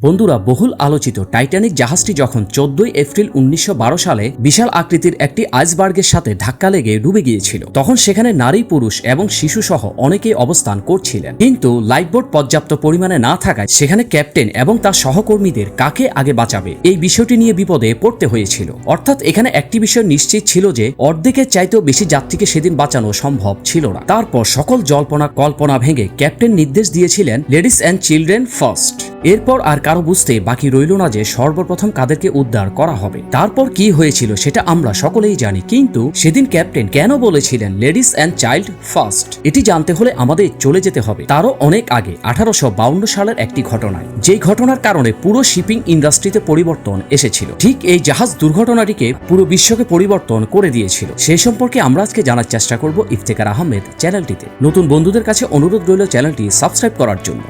বন্ধুরা, বহুল আলোচিত টাইটানিক জাহাজটি যখন চোদ্দই এপ্রিল উনিশশো বারো সালে বিশাল আকৃতির একটি আইসবার্গের সাথে ধাক্কা লেগে ডুবে গিয়েছিল, তখন সেখানে নারী, পুরুষ এবং শিশু সহ অনেকেই অবস্থান করছিলেন। কিন্তু লাইফবোট পর্যাপ্ত পরিমাণে না থাকায় সেখানে ক্যাপ্টেন এবং তার সহকর্মীদের কাকে আগে বাঁচাবে এই বিষয়টি নিয়ে বিপদে পড়তে হয়েছিল। অর্থাৎ এখানে একটি বিষয় নিশ্চিত ছিল যে, অর্ধেকের চাইতেও বেশি যাত্রীকে সেদিন বাঁচানো সম্ভব ছিল না। তারপর সকল জল্পনা কল্পনা ভেঙে ক্যাপ্টেন নির্দেশ দিয়েছিলেন লেডিস অ্যান্ড চিলড্রেন ফার্স্ট এরপর আর কারও বুঝতে বাকি রইল না যে সর্বপ্রথম কাদেরকে উদ্ধার করা হবে। তারপর কি হয়েছিল সেটা আমরা সকলেই জানি, কিন্তু সেদিন ক্যাপ্টেন কেন বলেছিলেন লেডিস অ্যান্ড চাইল্ড ফার্স্ট এটি জানতে হলে আমাদের চলে যেতে হবে। তারও অনেক আগে, আঠারোশো সালের একটি ঘটনায়। যেই ঘটনার কারণে পুরো শিপিং ইন্ডাস্ট্রিতে পরিবর্তন এসেছিল। ঠিক এই জাহাজ দুর্ঘটনাটিকে পুরো বিশ্বকে পরিবর্তন করে দিয়েছিল। সেই সম্পর্কে আমরা আজকে জানার চেষ্টা করব ইফতেকার আহমেদ চ্যানেলটিতে। নতুন বন্ধুদের কাছে অনুরোধ রইল চ্যানেলটি সাবস্ক্রাইব করার জন্য।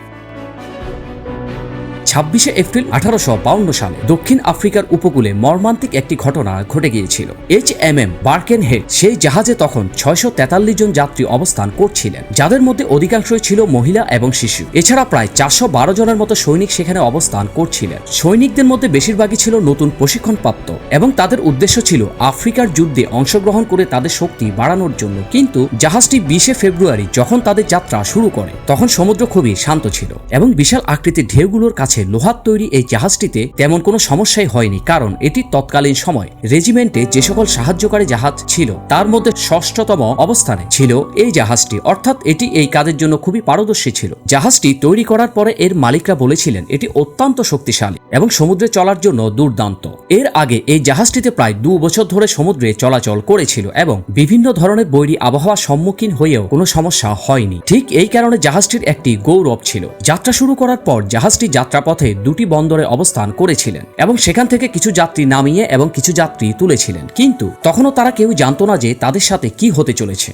ছাব্বিশে এপ্রিল আঠারোশো সালে দক্ষিণ আফ্রিকার উপকূলে মর্মান্তিক একটি ঘটনা ঘটে গিয়েছিল। H M M Birkenhead সেই জাহাজে তখন ছয়শো তেতাল্লিশ জন যাত্রী অবস্থান করছিলেন, যাদের মধ্যে অধিকাংশই ছিল মহিলা এবং শিশু। এছাড়া প্রায় চারশো বারো জনের মতো সৈনিক সেখানে অবস্থান করছিলেন। সৈনিকদের মধ্যে বেশিরভাগই ছিল নতুন প্রশিক্ষণপ্রাপ্ত এবং তাদের উদ্দেশ্য ছিল আফ্রিকার যুদ্ধে অংশগ্রহণ করে তাদের শক্তি বাড়ানোর জন্য। কিন্তু জাহাজটি বিশে ফেব্রুয়ারি যখন তাদের যাত্রা শুরু করে, তখন সমুদ্র খুবই শান্ত ছিল এবং বিশাল আকৃতির ঢেউগুলোর কাছে লোহার তৈরি এই জাহাজটিতে তেমন কোনো সমস্যাই হয়নি, কারণ এটি তৎকালীন সময়। রেজিমেন্টে যে সকল সাহায্যকারী জাহাজ ছিল, তার মধ্যে ষষ্ঠতম অবস্থানে ছিল এই জাহাজটি। অর্থাৎ এটি এই কাজের জন্য খুবই পারদর্শী ছিল। জাহাজটি তৈরি করার পরে এর মালিকরা বলেছিলেন, এটি অত্যন্ত শক্তিশালী এবং সমুদ্রে চলার জন্য দুর্দান্ত। এর আগে এই জাহাজটিতে প্রায় দু বছর ধরে সমুদ্রে চলাচল করেছিল এবং বিভিন্ন ধরনের বৈরী আবহাওয়ার সম্মুখীন হয়েও কোনো সমস্যা হয়নি। ঠিক এই কারণে জাহাজটির একটি গৌরব ছিল। যাত্রা শুরু করার পর জাহাজটি যাত্রাপথে দুটি বন্দরে অবস্থান করেছিলেন এবং সেখান থেকে কিছু যাত্রী নামিয়ে এবং কিছু যাত্রী তুলেছিলেন। কিন্তু তখনও তারা কেউ জানত না যে তাদের সাথে কি হতে চলেছে।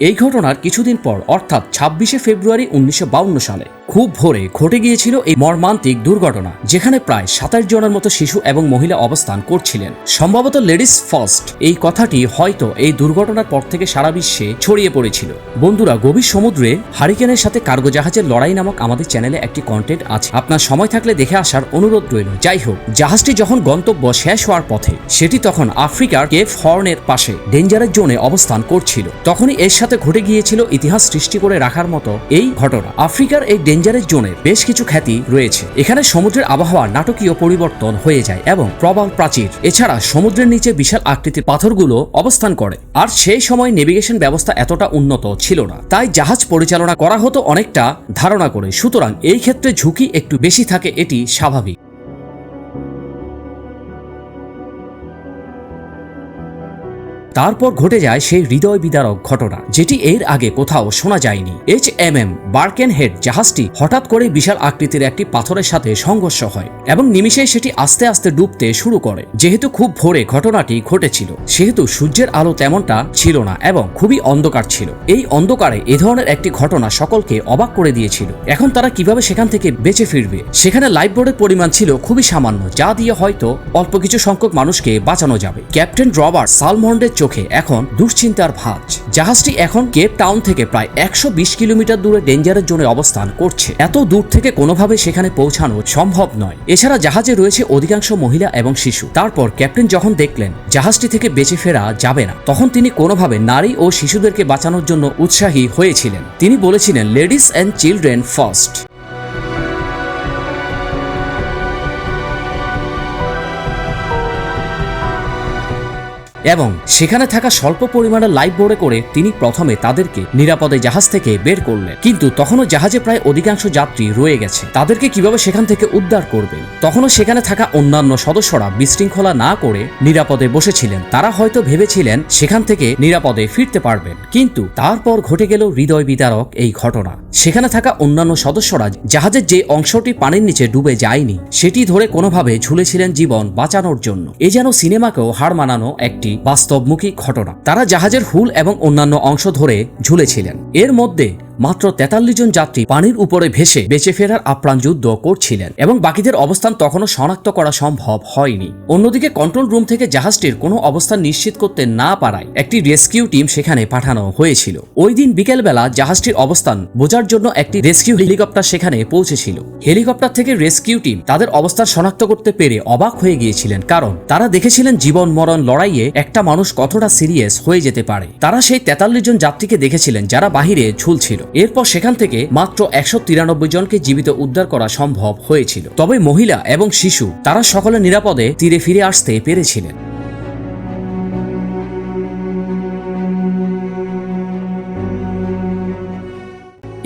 এই ঘটনার কিছুদিন পর, অর্থাৎ ছাব্বিশে ফেব্রুয়ারি উনিশশো সালে খুব ভোরে ঘটে গিয়েছিল এই মর্মান্তিক দুর্ঘটনা, যেখানে প্রায় সাতাশ জনের মতো শিশু এবং মহিলা অবস্থান করছিলেন। সম্ভবত লেডিস ফার্স্ট। এই কথাটি হয়তো এই দুর্ঘটনার পর থেকে সারা বিশ্বে ছড়িয়ে পড়েছিল। বন্ধুরা, গভীর সমুদ্রে হারিকেনের সাথে কার্গো জাহাজের লড়াই নামক আমাদের চ্যানেলে একটি কন্টেন্ট আছে। আপনার সময় থাকলে দেখে আসার অনুরোধ রইল। যাই হোক, জাহাজটি যখন গন্তব্য শেষ হওয়ার পথে, সেটি তখন আফ্রিকার কেফ হর্নের পাশে ডেঞ্জারের জোনে অবস্থান করছিল। তখনই এর সাথে ঘটে গিয়েছিল ইতিহাস সৃষ্টি করে রাখার মতো এই ঘটনা। আফ্রিকার এই ডেঞ্জারের জোনে বেশ কিছু খ্যাতি রয়েছে। এখানে সমুদ্রের আবহাওয়া নাটকীয় পরিবর্তন হয়ে যায় এবং প্রবাল প্রাচীর। এছাড়া সমুদ্রের নিচে বিশাল আকৃতির পাথরগুলো অবস্থান করে। আর সেই সময় নেভিগেশন ব্যবস্থা এতটা উন্নত ছিল না। তাই জাহাজ পরিচালনা করা হতো অনেকটা ধারণা করে। সুতরাং এই ক্ষেত্রে ঝুঁকি একটু বেশি থাকে, এটি স্বাভাবিক। তারপর ঘটে যায় সেই হৃদয় বিদারক ঘটনা, যেটি এর আগে কোথাও শোনা যায়নি। H M M Birkenhead জাহাজটি হঠাৎ করে বিশাল আকৃতির একটি পাথরের সাথে সংঘর্ষ হয় এবং নিমিষেই সেটি আস্তে আস্তে ডুবতে শুরু করে। যেহেতু খুব ভোরে ঘটনাটি ঘটেছিল, সেহেতু সূর্যের আলো তেমনটা ছিল না এবং খুবই অন্ধকার ছিল। এই অন্ধকারে এ ধরনের একটি ঘটনা সকলকে অবাক করে দিয়েছিল। এখন তারা কীভাবে সেখান থেকে বেঁচে ফিরবে? সেখানে লাইফবোর্ডের পরিমাণ ছিল খুবই সামান্য, যা দিয়ে হয়তো অল্প কিছু সংখ্যক মানুষকে বাঁচানো যাবে। ক্যাপ্টেন রবার্ট সালমন্ডের চোখে এখন দুশ্চিন্তার ভাঁজ। জাহাজটি এখন কেপ টাউন থেকে প্রায় একশো বিশ কিলোমিটার দূরে ডেঞ্জারের জোনে অবস্থান করছে। এত দূর থেকে কোনোভাবে সেখানে পৌঁছানো সম্ভব নয়। এছাড়া জাহাজে রয়েছে অধিকাংশ মহিলা এবং শিশু। তারপর ক্যাপ্টেন যখন দেখলেন জাহাজটি থেকে বেঁচে ফেরা যাবে না, তখন তিনি কোনোভাবে নারী ও শিশুদেরকে বাঁচানোর জন্য উৎসাহী হয়েছিলেন। তিনি বলেছিলেন লেডিস অ্যান্ড চিলড্রেন ফার্স্ট এবং সেখানে থাকা স্বল্প পরিমাণের লাইফ বোর্ডে করে তিনি প্রথমে তাদেরকে নিরাপদে জাহাজ থেকে বের করলেন। কিন্তু তখনও জাহাজে প্রায় অধিকাংশ যাত্রী রয়ে গেছে। তাদেরকে কীভাবে সেখান থেকে উদ্ধার করবেন? তখনও সেখানে থাকা অন্যান্য সদস্যরা বিশৃঙ্খলা না করে নিরাপদে বসেছিলেন। তারা হয়তো ভেবেছিলেন সেখান থেকে নিরাপদে ফিরতে পারবেন। কিন্তু তারপর ঘটে গেল হৃদয় বিদারক এই ঘটনা। সেখানে থাকা অন্যান্য সদস্যরা জাহাজের যে অংশটি পানির নিচে ডুবে যায়নি, সেটি ধরে কোনোভাবে ঝুলেছিলেন জীবন বাঁচানোর জন্য। এ যেন সিনেমাকেও হার মানানো একটি বাস্তবমুখী ঘটনা। তারা জাহাজের হুল এবং অন্যান্য অংশ ধরে ঝুলেছিলেন। এর মধ্যে মাত্র তেতাল্লিশ জন যাত্রী পানির উপরে ভেসে বেঁচে ফেরার আপ্রাণ যুদ্ধ করছিলেন এবং বাকিদের অবস্থান তখনও শনাক্ত করা সম্ভব হয়নি। অন্যদিকে কন্ট্রোল রুম থেকে জাহাজটির কোনো অবস্থান নিশ্চিত করতে না পারায় একটি রেস্কিউ টিম সেখানে পাঠানো হয়েছিল। ওই দিন বিকেলবেলা জাহাজটির অবস্থান বোঝার জন্য একটি রেস্কিউ হেলিকপ্টার সেখানে পৌঁছেছিল। হেলিকপ্টার থেকে রেস্কিউ টিম তাদের অবস্থান শনাক্ত করতে পেরে অবাক হয়ে গিয়েছিলেন কারণ তারা দেখেছিলেন জীবন মরণ লড়াইয়ে একটা মানুষ কতটা সিরিয়াস হয়ে যেতে পারে। তারা সেই তেতাল্লিশ জন যাত্রীকে দেখেছিলেন যারা বাহিরে ঝুলছিল। এরপর সেখান থেকে মাত্র একশো তিরানব্বই জনকে জীবিত উদ্ধার করা সম্ভব হয়েছিল। তবে মহিলা এবং শিশু, তারা সকলে নিরাপদে তীরে ফিরে আসতে পেরেছিলেন।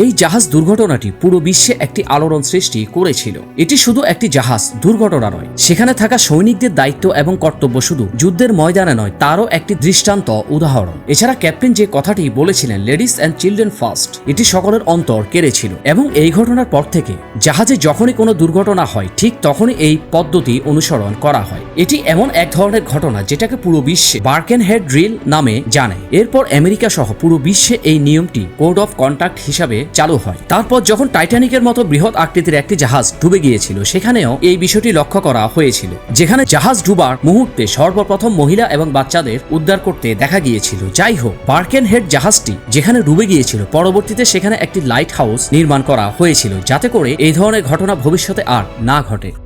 এই জাহাজ দুর্ঘটনাটি পুরো বিশ্বে একটি আলোড়ন সৃষ্টি করেছিল। এটি শুধু একটি জাহাজ, দুর্ঘটনা নয়। সেখানে থাকা সৈনিকদের দায়িত্ব এবং কর্তব্য শুধু যুদ্ধের ময়দানে নয়, তারও একটি দৃষ্টান্ত উদাহরণ। এছাড়া ক্যাপ্টেন যে কথাটি বলেছিলেন লেডিস অ্যান্ড চিলড্রেন ফার্স্ট এটি সকলের অন্তর কেড়েছিল এবং এই ঘটনার পর থেকে, জাহাজে যখনই কোনো দুর্ঘটনা হয়, ঠিক তখনই এই পদ্ধতি অনুসরণ করা হয়। এটি এমন এক ধরনের ঘটনা যেটাকে পুরো বিশ্বে বার্কেন হেড ড্রিল নামে জানে। এরপর আমেরিকা সহ পুরো বিশ্বে এই নিয়মটি কোড অফ কন্ট্যাক্ট হিসাবে চালু হয়। তারপর যখন টাইটানিকের মতো বৃহৎ আকৃতির একটি জাহাজ ডুবে গিয়েছিল, সেখানেও এই বিষয়টি লক্ষ্য করা হয়েছিল, যেখানে জাহাজ ডুবার মুহূর্তে সর্বপ্রথম মহিলা এবং বাচ্চাদের উদ্ধার করতে দেখা গিয়েছিল। যাই হোক বার্কেন হেড জাহাজটি যেখানে ডুবে গিয়েছিল, পরবর্তীতে সেখানে একটি লাইট হাউস নির্মাণ করা হয়েছিল, যাতে করে এই ধরনের ঘটনা ভবিষ্যতে আর না ঘটে।